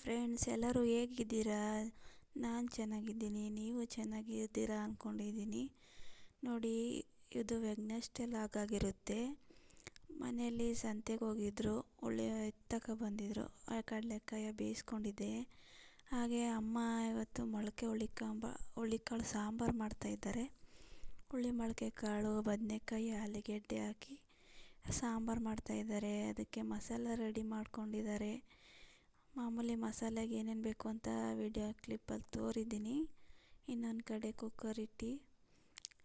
Friends ಎಲ್ಲರೂ ಹೇಗಿದ್ದೀರಾ? ನಾನು ಚೆನ್ನಾಗಿದ್ದೀನಿ, ನೀವು ಚೆನ್ನಾಗಿದ್ದೀರಾ ಅಂದ್ಕೊಂಡಿದ್ದೀನಿ ನೋಡಿ, ಇದು ವೆಗ್ನೆಸ್ಟೇ ಆಗಿರುತ್ತೆ ಮನೆಯಲ್ಲಿ ಸಂತೆಗೆ ಹೋಗಿದ್ರು, ಒಳ್ಳೆ ಎತ್ತಕ ಬಂದಿದ್ದರು ಕಡಲೆಕಾಯ ಬೇಯಿಸ್ಕೊಂಡಿದ್ದೆ. ಹಾಗೆ ಅಮ್ಮ ಇವತ್ತು ಮೊಳಕೆ ಹುಳಿಕಾಂಬ ಹುಳಿಕಾಳು ಸಾಂಬಾರು ಮಾಡ್ತಾಯಿದ್ದಾರೆ ಹುಳಿ ಮೊಳಕೆ ಕಾಳು, ಬದನೆಕಾಯಿ, ಆಲೂಗೆಡ್ಡೆ ಹಾಕಿ ಸಾಂಬಾರು ಮಾಡ್ತಾಯಿದ್ದಾರೆ ಅದಕ್ಕೆ ಮಸಾಲ ರೆಡಿ ಮಾಡ್ಕೊಂಡಿದ್ದಾರೆ. ಮಾಮೂಲಿ ಮಸಾಲೆಗೆ ಏನೇನು ಬೇಕು ಅಂತ ವಿಡಿಯೋ ಕ್ಲಿಪ್ಪಲ್ಲಿ ತೋರಿದ್ದೀನಿ. ಇನ್ನೊಂದು ಕಡೆ ಕುಕ್ಕರ್ ಇಟ್ಟು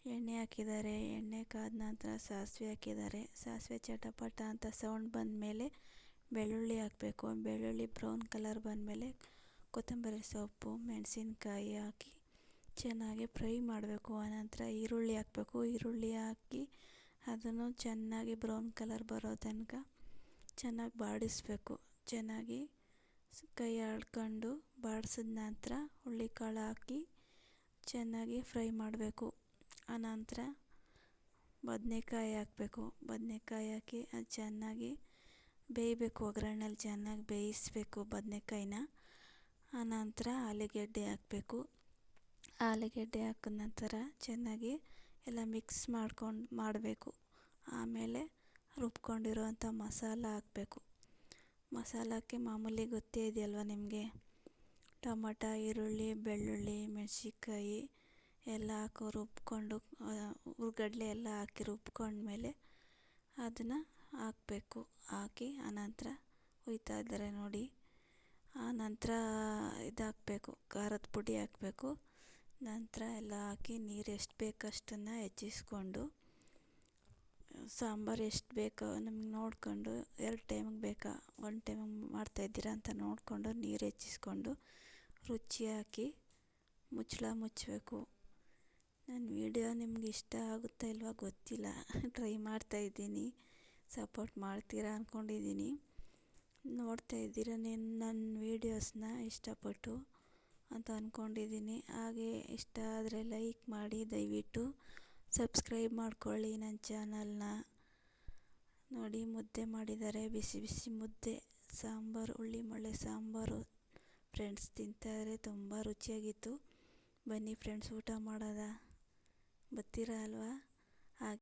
ಎಣ್ಣೆ ಹಾಕಿದ್ದಾರೆ. ಎಣ್ಣೆ ಕಾದ ನಂತರ ಸಾಸಿವೆ ಹಾಕಿದ್ದಾರೆ. ಸಾಸಿವೆ ಚಟಪಟ ಅಂತ ಸೌಂಡ್ ಬಂದಮೇಲೆ ಬೆಳ್ಳುಳ್ಳಿ ಹಾಕಬೇಕು. ಬೆಳ್ಳುಳ್ಳಿ ಬ್ರೌನ್ ಕಲರ್ ಬಂದಮೇಲೆ ಕೊತ್ತಂಬರಿ ಸೊಪ್ಪು, ಮೆಣಸಿನ್ಕಾಯಿ ಹಾಕಿ ಚೆನ್ನಾಗಿ ಫ್ರೈ ಮಾಡಬೇಕು. ಆನಂತರ ಈರುಳ್ಳಿ ಹಾಕಬೇಕು. ಈರುಳ್ಳಿ ಹಾಕಿ ಅದನ್ನು ಚೆನ್ನಾಗಿ ಬ್ರೌನ್ ಕಲರ್ ಬರೋ ತನಕ ಚೆನ್ನಾಗಿ ಬಾಡಿಸ್ಬೇಕು. ಚೆನ್ನಾಗಿ ಕೈ ಆಡ್ಕೊಂಡು ಬಾಡ್ಸಿದ ನಂತರ ಹುಳ್ಳಿಕಾಳು ಹಾಕಿ ಚೆನ್ನಾಗಿ ಫ್ರೈ ಮಾಡಬೇಕು. ಆನಂತರ ಬದನೇಕಾಯಿ ಹಾಕಬೇಕು. ಬದನೇಕಾಯಿ ಹಾಕಿ ಅದು ಚೆನ್ನಾಗಿ ಬೇಯಬೇಕು. ಒಗ್ಗರಣೆಲಿ ಚೆನ್ನಾಗಿ ಬೇಯಿಸಬೇಕು ಬದನೇಕಾಯಿನ. ಆನಂತರ ಆಲೂಗೆಡ್ಡೆ ಹಾಕಬೇಕು. ಆಲೂಗೆಡ್ಡೆ ಹಾಕಿದ ನಂತರ ಚೆನ್ನಾಗಿ ಎಲ್ಲ ಮಿಕ್ಸ್ ಮಾಡ್ಕೊಂಡು ಮಾಡಬೇಕು. ಆಮೇಲೆ ರುಬ್ಕೊಂಡಿರೋವಂಥ ಮಸಾಲ ಹಾಕಬೇಕು. ಮಸಾಲಕ್ಕೆ ಮಾಮೂಲಿ ಗೊತ್ತೇ ಇದೆಯಲ್ವ ನಿಮಗೆ? ಟೊಮಟ, ಈರುಳ್ಳಿ, ಬೆಳ್ಳುಳ್ಳಿ, ಮೆಣಸಿನ್ಕಾಯಿ ಎಲ್ಲ ಹಾಕಿ ರುಬ್ಕೊಂಡು ಹುರ್ಗಡ್ಲೆ ಎಲ್ಲ ಹಾಕಿ ರುಬ್ಕೊಂಡ್ಮೇಲೆ ಅದನ್ನು ಹಾಕಬೇಕು. ಹಾಕಿ ಆನಂತರ ಹುಯ್ತಾ ಇದ್ದಾರೆ ನೋಡಿ. ಆನಂತರ ಇದು ಹಾಕಬೇಕು ಖಾರದ ಪುಡಿ ಹಾಕಬೇಕು. ನಂತರ ಎಲ್ಲ ಹಾಕಿ ನೀರು ಎಷ್ಟು ಬೇಕು ಅಷ್ಟನ್ನು ಹೆಚ್ಚಿಸ್ಕೊಂಡು ಸಾಂಬಾರು ಎಷ್ಟು ಬೇಕೋ ನಮ್ಗೆ ನೋಡಿಕೊಂಡು ಎರಡು ಟೈಮಿಗೆ ಬೇಕಾ? ಒಂದು ಟೈಮಿಗೆ ಮಾಡ್ತಾಯಿದ್ದೀರಾ ಅಂತ ನೋಡಿಕೊಂಡು ನೀರು ಹೆಚ್ಚಿಸ್ಕೊಂಡು ರುಚಿ ಹಾಕಿ ಮುಚ್ಚಳ ಮುಚ್ಚಬೇಕು. ನನ್ನ ವಿಡಿಯೋ ನಿಮ್ಗೆ ಇಷ್ಟ ಆಗುತ್ತಾ ಇಲ್ವಾ ಗೊತ್ತಿಲ್ಲ. ಟ್ರೈ ಮಾಡ್ತಾಯಿದ್ದೀನಿ ಸಪೋರ್ಟ್ ಮಾಡ್ತೀರಾ ಅಂದ್ಕೊಂಡಿದ್ದೀನಿ ನೋಡ್ತಾ ಇದ್ದೀರ ನೀನು ನನ್ನ ವೀಡಿಯೋಸ್ನ ಇಷ್ಟಪಟ್ಟು ಅಂತ ಅಂದ್ಕೊಂಡಿದ್ದೀನಿ ಹಾಗೆ ಇಷ್ಟ ಆದರೆ ಲೈಕ್ ಮಾಡಿ, ದಯವಿಟ್ಟು ಸಬ್ಸ್ಕ್ರೈಬ್ ಮಾಡ್ಕೊಳ್ಳಿ ನನ್ನ ಚಾನಲ್ನ. ನೋಡಿ ಮುದ್ದೆ ಮಾಡಿದ್ದಾರೆ, ಬಿಸಿ ಬಿಸಿ ಮುದ್ದೆ, ಸಾಂಬಾರು, ಹುಳಿ ಮಳೆ ಸಾಂಬಾರು. ಫ್ರೆಂಡ್ಸ್ ತಿಂತಾರೆ, ತುಂಬ ರುಚಿಯಾಗಿತ್ತು. ಬನ್ನಿ ಫ್ರೆಂಡ್ಸ್ ಊಟ ಮಾಡೋದ? ಬರ್ತೀರಾ ಅಲ್ವಾ?